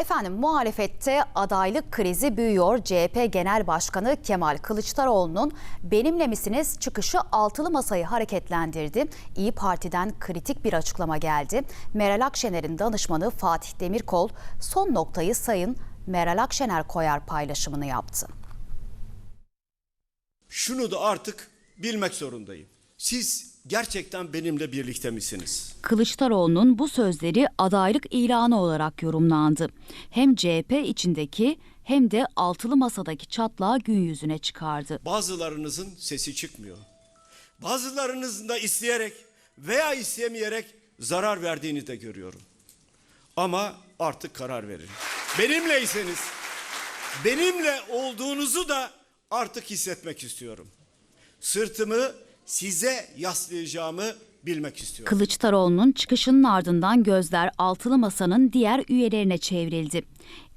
Efendim muhalefette adaylık krizi büyüyor. CHP Genel Başkanı Kemal Kılıçdaroğlu'nun benimle misiniz çıkışı altılı masayı hareketlendirdi. İyi Parti'den kritik bir açıklama geldi. Meral Akşener'in danışmanı Fatih Demirkol son noktayı Sayın Meral Akşener koyar paylaşımını yaptı. Şunu da artık bilmek zorundayım. Siz gerçekten benimle birlikte misiniz? Kılıçdaroğlu'nun bu sözleri adaylık ilanı olarak yorumlandı. Hem CHP içindeki hem de altılı masadaki çatlağı gün yüzüne çıkardı. Bazılarınızın sesi çıkmıyor. Bazılarınızın da isteyerek veya istemeyerek zarar verdiğini de görüyorum. Ama artık karar verin. Benimleyseniz, benimle olduğunuzu da artık hissetmek istiyorum. Sırtımı size yaslayacağımı bilmek istiyorum. Kılıçdaroğlu'nun çıkışının ardından gözler altılı masanın diğer üyelerine çevrildi.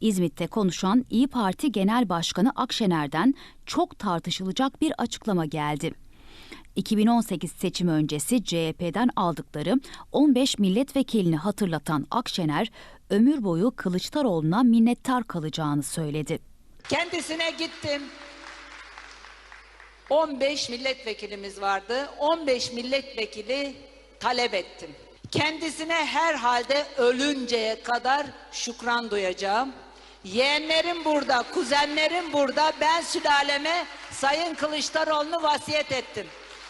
İzmit'te konuşan İyi Parti Genel Başkanı Akşener'den çok tartışılacak bir açıklama geldi. 2018 seçimi öncesi CHP'den aldıkları 15 milletvekilini hatırlatan Akşener, ömür boyu Kılıçdaroğlu'na minnettar kalacağını söyledi. Kendisine gittim. 15 milletvekilimiz vardı. 15 milletvekili talep ettim. Kendisine herhalde ölünceye kadar şükran duyacağım. Yeğenlerim burada, kuzenlerim burada. Ben sülaleme Sayın Kılıçdaroğlu'nu vasiyet ettim.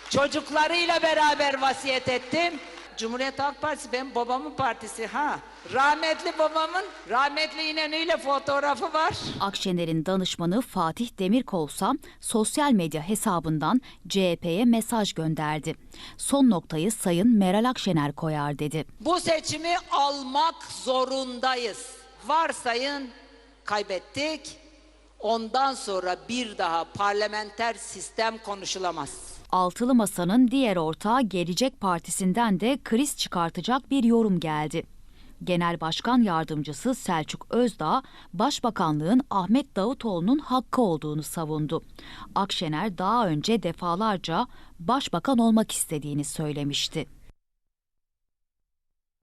Çocuklarıyla beraber vasiyet ettim. Cumhuriyet Halk Partisi benim babamın partisi ha. Rahmetli babamın rahmetli İnönü'yle fotoğrafı var. Akşener'in danışmanı Fatih Demirkol ise sosyal medya hesabından CHP'ye mesaj gönderdi. Son noktayı Sayın Meral Akşener koyar dedi. Bu seçimi almak zorundayız. Varsayın kaybettik. Ondan sonra bir daha parlamenter sistem konuşulamaz. Altılı Masa'nın diğer ortağı Gelecek Partisi'nden de kriz çıkartacak bir yorum geldi. Genel Başkan Yardımcısı Selçuk Özdağ, Başbakanlığın Ahmet Davutoğlu'nun hakkı olduğunu savundu. Akşener daha önce defalarca başbakan olmak istediğini söylemişti.